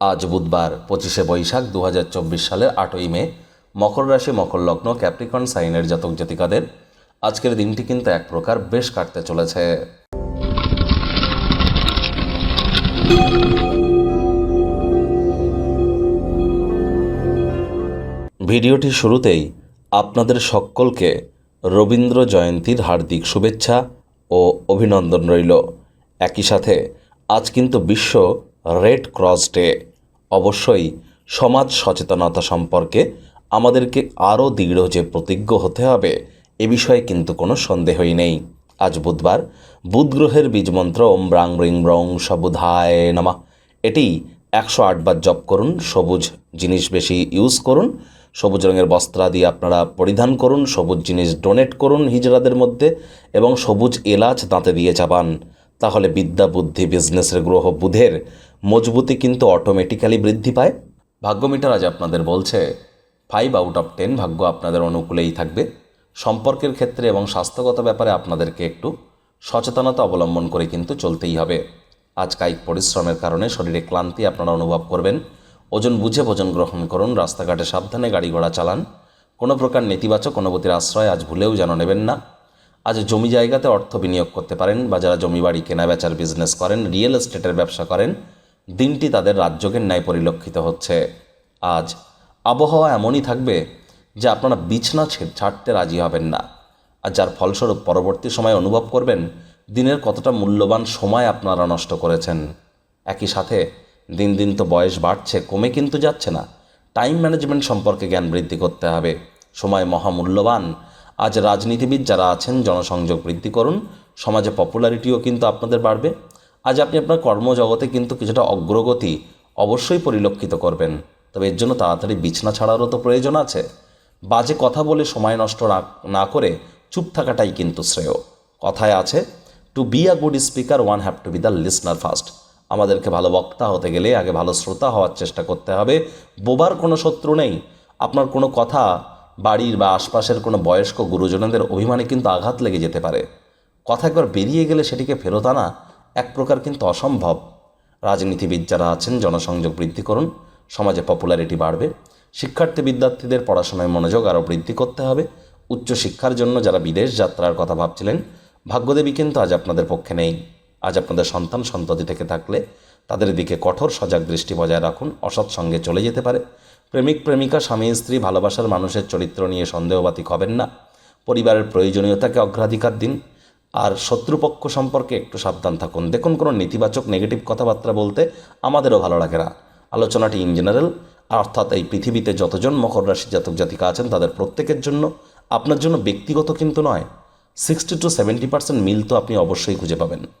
আজ বুধবার, পঁচিশে বৈশাখ দু হাজার চব্বিশ সালের আটই মে, মকর রাশি, মকর লগ্ন, ক্যাপ্রিকন, সাইনের জাতক জাতিকাদের আজকের দিনটি কিন্তু এক প্রকার বেশ কাটতে চলেছে। ভিডিওটির শুরুতেই আপনাদের সকলকে রবীন্দ্র জয়ন্তীর হার্দিক শুভেচ্ছা ও অভিনন্দন রইল। একই সাথে আজ কিন্তু বিশ্ব রেড ক্রস ডে। অবশ্যই সমাজ সচেতনতা সম্পর্কে আমাদেরকে আরও দৃঢ় যে প্রতিজ্ঞ হতে হবে, এ বিষয়ে কিন্তু কোনো সন্দেহই নেই। আজ বুধবার, বুধগ্রহের বীজমন্ত্র ওম ব্রাং রিং ব্রং সবুধায় নামা। এটি একশো আটবার জপ করুন, সবুজ জিনিস বেশি ইউজ করুন, সবুজ রঙের বস্ত্রাদি আপনারা পরিধান করুন, সবুজ জিনিস ডোনেট করুন হিজড়াদের মধ্যে এবং সবুজ এলাচ দাঁতে দিয়ে চাবান তাহলে বিদ্যা বুদ্ধি বিজনেসের গ্রহ বুধের মজবুতি কিন্তু অটোমেটিক্যালি বৃদ্ধি পায়। ভাগ্য মিটার আজ আপনাদের বলছে ফাইভ আউট অফ টেন ভাগ্য আপনাদের অনুকূলেই থাকবে। সম্পর্কের ক্ষেত্রে এবং স্বাস্থ্যগত ব্যাপারে আপনাদেরকে একটু সচেতনতা অবলম্বন করে কিন্তু চলতেই হবে। আজ কায়িক পরিশ্রমের কারণে শরীরে ক্লান্তি আপনারা অনুভব করবেন। ওজন বুঝে ভোজন গ্রহণ করুন, রাস্তাঘাটে সাবধানে গাড়ি ঘোড়া চালান। কোনো প্রকার নেতিবাচক অনুভূতির আশ্রয় আজ ভুলেও যেন নেবেন না। আজ জমি জায়গাতে অর্থ বিনিয়োগ করতে পারেন বা যারা জমি বাড়ি কেনা বেচার বিজনেস করেন রিয়েল এস্টেটের ব্যবসা করেন দিনটি তাদের রাজ্যকের ন্যায় পরিলক্ষিত হচ্ছে। আজ আবহাওয়া এমনই থাকবে যে আপনারা বিছনা ছাড়তে রাজি হবেন না। আর যার ফলস্বরূপ পরবর্তী সময় অনুভব করবেন, দিনের কতটা মূল্যবান সময় আপনারা নষ্ট করেছেন। একই সাথে দিন দিন তো বয়স বাড়ছে, কমে কিন্তু যাচ্ছে না। টাইম ম্যানেজমেন্ট সম্পর্কে জ্ঞান বৃদ্ধি করতে হবে। সময় মহামূল্যবান। আজ রাজনীতিবিদ যারা আছেন, জনসংযোগ বৃদ্ধি করুন। সমাজে পপুলারিটিও কিন্তু আপনাদের বাড়বে। আজ আপনি আপনার কর্মজগতে কিন্তু কিছুটা অগ্রগতি অবশ্যই পরিলক্ষিত করবেন। তবে এর জন্য তাড়াতাড়ি বিছনা ছাড়ারও তো প্রয়োজন আছে। বাজে কথা বলে সময় নষ্ট না করে চুপ থাকাটাই কিন্তু শ্রেয়। কথায় আছে to be a good speaker one have to be the listener first আমাদেরকে ভালো বক্তা হতে গেলে আগে ভালো শ্রোতা হওয়ার চেষ্টা করতে হবে। বোবার কোনো শত্রু নেই। আপনার কোনো কথা, বাড়ির বা আশপাশের কোনো বয়স্ক গুরুজনদের অভিমানে কিন্তু আঘাত লেগে যেতে পারে। কথা একবার বেরিয়ে গেলে সেটিকে ফেরত আনা এক প্রকার কিন্তু অসম্ভব। রাজনীতিবিদ যারা আছেন, জনসংযোগ বৃদ্ধি করুন, সমাজে পপুলারিটি বাড়বে, শিক্ষার্থী বিদ্যার্থীদের পড়াশোনায় মনোযোগ আরও বৃদ্ধি করতে হবে উচ্চশিক্ষার জন্য যারা বিদেশ যাত্রার কথা ভাবছিলেন, ভাগ্যদেবী কিন্তু আজ আপনাদের পক্ষে নেই। আজ আপনাদের সন্তান সন্ততি থেকে থাকলে তাদের দিকে কঠোর সজাগ দৃষ্টি বজায় রাখুন, অসৎ সঙ্গে চলে যেতে পারে। প্রেমিক, প্রেমিকা, স্বামী, স্ত্রী, ভালোবাসার মানুষের চরিত্র নিয়ে সন্দেহবাতিক হবেন না। পরিবারের প্রয়োজনীয়তাকে অগ্রাধিকার দিন আর শত্রুপক্ষ সম্পর্কে একটু সাবধান থাকুন। দেখুন কোনো নেতিবাচক নেগেটিভ কথাবার্তা বলতে আমাদেরও ভালো লাগে না। আলোচনাটি ইন জেনারেল অর্থাৎ এই পৃথিবীতে যতজন মকর রাশি জাতক জাতিকা আছেন তাদের প্রত্যেকের জন্য, আপনার জন্য ব্যক্তিগত কিন্তু নয়। সিক্সটি টু সেভেন্টি পার্সেন্ট মিল তো আপনি অবশ্যই খুঁজে পাবেন।